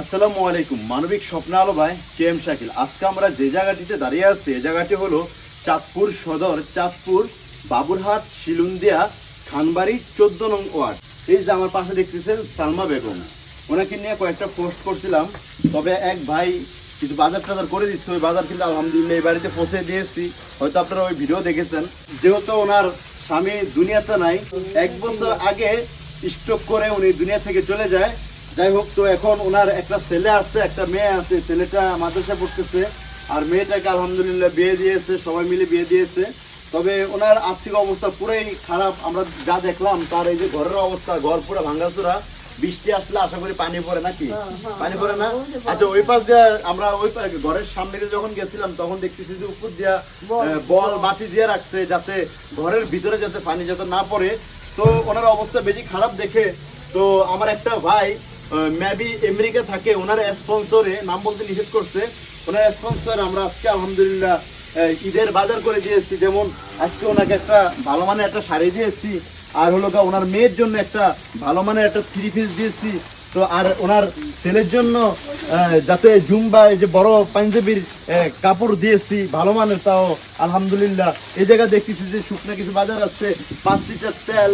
আসসালামু আলাইকুম, মানবিক স্বপ্ন আলো ভাই কে এম শাকিল। আজকে আমরা যে জায়গাটিতে দাঁড়িয়ে আছি এই জায়গাটি হলো চাঁদপুর সদর, চাঁদপুর, বাবুরহাট, শিলুন্দিয়া, খানবাড়ি, চোদ্দ নং ওয়ার্ড। এই যে আমার পাশে দেখতেছেন সালমা বেগম। ওনাকে নিয়ে কয়েকটা পোস্ট করছিলাম, তবে এক ভাই কিছু বাজার টাজার করে দিচ্ছে, ওই বাজার কিন্তু আলহামদুলিল্লাহ এই বাড়িতে পৌঁছে দিয়েছি। হয়তো আপনারা ওই ভিডিও দেখেছেন। যেহেতু ওনার স্বামী দুনিয়াতে নাই, এক বছর আগে স্টক করে উনি দুনিয়া থেকে চলে যায়। যাই হোক তো এখন ওনার একটা ছেলে আছে একটা মেয়ে আছে ছেলেটা মাদ্রাসা পড়তেছে আর মেয়েটাকে আলহামদুলিল্লাহ বিয়ে দিয়েছে সবাই মিলে বিয়ে দিয়েছে। তবে ওনার আর্থিক অবস্থা পুরাই খারাপ আমরা যা দেখলাম তার এই যে ঘরের অবস্থা ঘর পুরো ভাঙ্গাচুরা বৃষ্টি আসলে আশা করি পানি পড়ে নাকি? পানি পড়ে না? আচ্ছা ওই পাশ দিয়ে আমরা ওই ঘরের সামনে যখন গেছিলাম তখন দেখতেছি যে উপর দিয়া বল। মাটি দিয়ে রাখছে যাতে ঘরের ভিতরে যাতে পানি যাতে না পড়ে। তো ওনার অবস্থা বেশি খারাপ দেখে তো আমার একটা ভাই মেবি আমেরিকা থাকে, ওনার স্পন্সরে নাম বলতে নিষেধ করছে। ওনার স্পন্সর আমরা আজকে আলহামদুলিল্লাহ ঈদের বাজার করে দিয়েছি। যেমন আজকে ওনাকে একটা ভালো মানের একটা শাড়ি দিয়েছি। আর হলো ওনার মেয়ের জন্য একটা ভালো মানের একটা থ্রি পিস দিয়েছি। তো আর ওনার ছেলের জন্য যাতে জুম্বা, এই যে বড় পাঞ্জাবির কাপড় দিয়েছি, ভালো মানের তাও, আলহামদুলিল্লাহ। এই জায়গায় দেখতেছি যে শুকনো কিছু বাজার আছে, পাঁচ লিটার তেল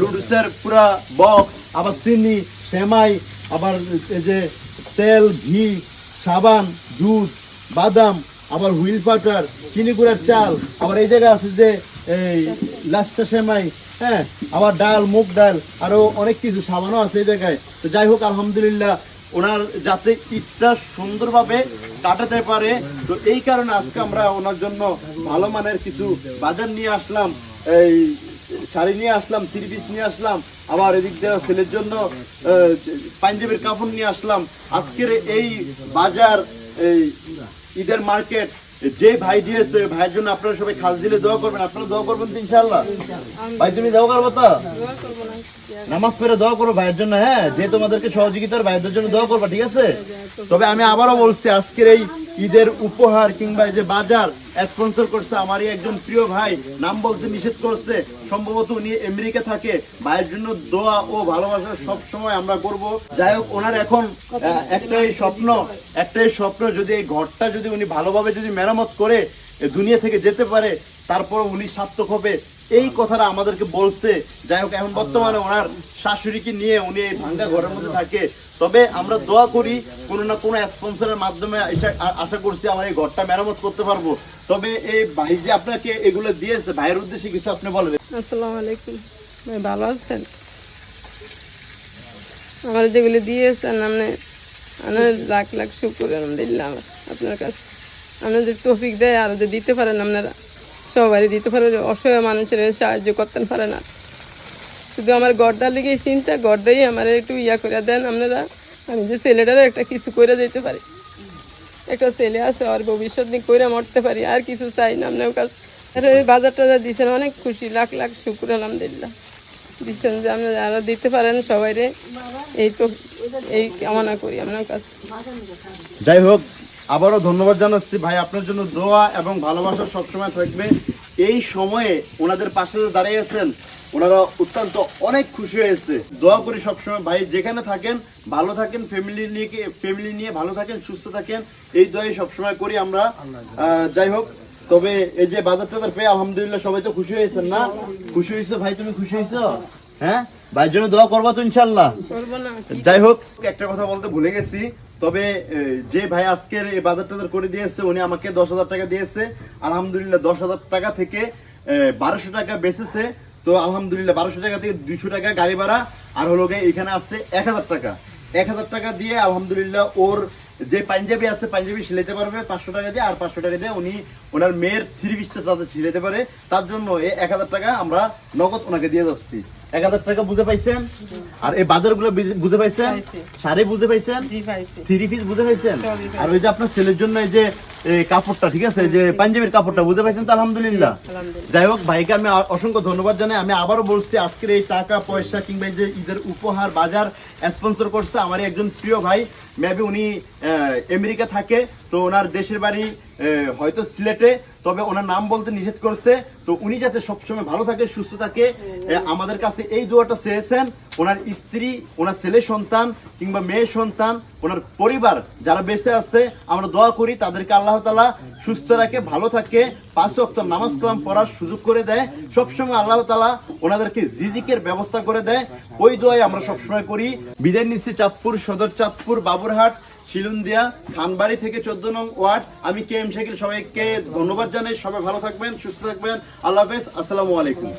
লুডুসের পুরা বক্স আবার চিনি, সেমাই, আবার এই যে তেল, ঘি, সাবান, দুধ, বাদাম, আবার হুইল পাউডার, চিনি গুঁড়ার চাল, আবার এই জায়গায় আছে যে এই লাচ্চা সেমাই হ্যাঁ আবার ডাল, মুগ ডাল, আরও অনেক কিছু, সাবানও আছে এই জায়গায়। তো যাই হোক, আলহামদুলিল্লাহ, ওনার যাতে ঈদটা সুন্দরভাবে কাটাতে পারে, তো এই কারণে আজকে আমরা ওনার জন্য ভালো মানের কিছু বাজার নিয়ে আসলাম, এই শাড়ি নিয়ে আসলাম থ্রি পিস নিয়ে আসলাম, আবার এদিক দিয়ে ছেলের জন্য পাঞ্জাবির কাপড় নিয়ে আসলাম। আজকের এই বাজার, এই ঈদের মার্কেট যে ভাই দিয়েছে, ভাইয়ের জন্য আপনারা সবাই খাস দিলে দোয়া করবেন, আপনারা দোয়া করবেন তো ইনশাল্লাহ ভাই, তুমি দোয়া করব তো? নামাজ পড়ে দোয়া করো ভাইয়ের জন্য হ্যাঁ? যে তোমাদেরকে সহযোগিতার ভাইদের জন্য দোয়া করবা, ঠিক আছে? তবে আমি আবারও বলছি, আজকের এই ঈদের উপহার কিংবা যে বাজার স্পন্সর করছে আমারই একজন প্রিয় ভাই, নাম বলতে নিষেধ করছে। সম্ভবত উনি আমেরিকা থাকে। ভাইয়ের জন্য দোয়া ও ভালোবাসা সব সময় আমরা করব। যাই হোক, ওনার এখন একটাই স্বপ্ন একটাই স্বপ্ন যদি এই ঘরটা যদি উনি ভালোভাবে যদি মেরামত করে দুনিয়া থেকে যেতে পারে, তারপর উনি সার্থক হবে। এই কথাটা আমাদেরকে বলছে। যাই হোক, এখন বর্তমানে ওনার শাশুড়িকে নিয়ে উনি এই ভাঙ্গা ঘরের মধ্যে থাকে। তবে আমরা দোয়া করি, কোনো না কোনো স্পন্সরের মাধ্যমে আশা করছি আমরা এই ঘরটা মেরামত করতে পারব। তবে এই ভাই যে আপনাকে এগুলো দিয়েছে, ভাইয়ের উদ্দেশ্যে কিছু আপনি বলবেন? আসসালামু আলাইকুম। ভালো আছেন? আমার যেগুলি দিয়েছেন, আপনি লাখ লাখ শুকুর, আলহামদুলিল্লাহ, আপনার কাছে। আপনার যে টপিক দেয় আর যে দিতে পারেন আপনারা। সবারই দিতে পারেন অসহায় মানুষের সাহায্য করতে পারে না। শুধু আমার গড়দার লেগে চিন্তা গড়দাই আমার একটু ইয়া করে দেন আপনারা। আমি যে ছেলেটারও একটা কিছু করে যেতে পারি। একটা ছেলে আছে, আর ভবিষ্যৎ নিয়ে করে মরতে পারি, আর কিছু চাই না আপনার কাছে। বাজার টাজার দিচ্ছেন অনেক খুশি, লাখ লাখ শুকুর, আলহামদুলিল্লাহ। দিচ্ছেন যে আপনারা যারা দিতে পারেন সবাই এই তো, এই কামনা করি আপনার কাছে। যাই হোক, আবারও ধন্যবাদ জানাচ্ছি। ভাই, আপনার জন্য দোয়া এবং ভালোবাসা সবসময় থাকবে। এই সময়ে ওনাদের পাশে যে দাঁড়িয়ে আছেন, ওনারা অত্যন্ত অনেক খুশি হয়েছে দোয়া করি সবসময়। ভাই, যেখানে থাকেন, ভালো থাকেন ফ্যামিলি নিয়ে ফ্যামিলি নিয়ে ভালো থাকেন, সুস্থ থাকেন। এই দোয়াই সবসময় করি আমরা। যাই হোক তবে এই যে বাজার টাজার পেয়ে আলহামদুলিল্লাহ সবাই তো খুশি হয়েছেন না? খুশি হয়েছো ভাই তুমি খুশি হয়েছো? হ্যাঁ? ভাইয়ের জন্য দোয়া করবা তো ইনশাল্লাহ যাই হোক একটা কথা বলতে ভুলে গেছি। তবে যে ভাই আজকের এই বাজার টাজার করে দিয়েছে উনি আমাকে দশ হাজার টাকা দিয়েছে। আলহামদুলিল্লাহ দশ হাজার টাকা থেকে বারোশো টাকা বেঁচেছে। তো আলহামদুলিল্লাহ বারোশো টাকা থেকে দুইশো টাকা গাড়ি ভাড়া। আর হলো এখানে আসছে এক হাজার টাকা। এক হাজার টাকা দিয়ে আলহামদুলিল্লাহ ওর যে পাঞ্জাবি আছে, পাঞ্জাবি সিলাইতে পারবে, পাঁচশো টাকা দিয়ে, আর পাঁচশো টাকা দিয়ে উনি ওনার মেয়ের থ্রি পিসটা সিলাইতে পারে। তার জন্য এই এক হাজার টাকা আমরা নগদ ওনাকে দিয়ে যাচ্ছি। এক হাজার টাকা বুঝে পাইছেন? আর এই বাজারগুলো বুঝে- পাইছেন? শাড়ি বুঝে পাইছেন? থ্রি পিস বুঝে পাইছেন? আর ওই যে আপনার ছেলের জন্য এই যে কাপড়টা ঠিক আছে? যে পাঞ্জাবির কাপড়টা বুঝে পাইছেন তো? আলহামদুলিল্লাহ। যাই হোক ভাইকে আমি অসংখ্য ধন্যবাদ জানাই। আমি আবারও বলছি আজকের এই টাকা পয়সা কিংবা এই যে ঈদের উপহার বাজার স্পন্সর করছে আমার একজন প্রিয় ভাই। মেবি উনি আমেরিকা থাকে তো ওনার দেশের বাড়ি হয়তো সিলেটে তবে ওনার নাম বলতে নিষেধ করছে। তো উনি যাতে সবসময় ভালো থাকে সুস্থ থাকে আমাদের কাছে কাছে এই দোয়াটা চেয়েছেন ওনার স্ত্রী, ওনার ছেলে সন্তান কিংবা মেয়ে সন্তান, ওনার পরিবার যারা বেঁচে আছে, আমরা দোয়া করি তাদেরকে আল্লাহ তালা সুস্থ রাখে, ভালো থাকে, পাঁচ অক্ট নামাজ কালাম পড়ার সুযোগ করে দেয়। সবসময় আল্লাহ তালা ওনাদেরকে রিজিকের ব্যবস্থা করে দেয়। ওই দোয়াই আমরা সবসময় করি। বিদায় নিচ্ছি চাঁদপুর সদর, চাঁদপুর, বাবুরহাট, শিলুন্দিয়া খানবাড়ি থেকে চোদ্দ নং ওয়ার্ড। আমি কে এম শাকিল, সবাইকে ধন্যবাদ জানাই। সবাই ভালো থাকবেন, সুস্থ থাকবেন। আল্লাহ হাফেজ। আসসালামু আলাইকুম।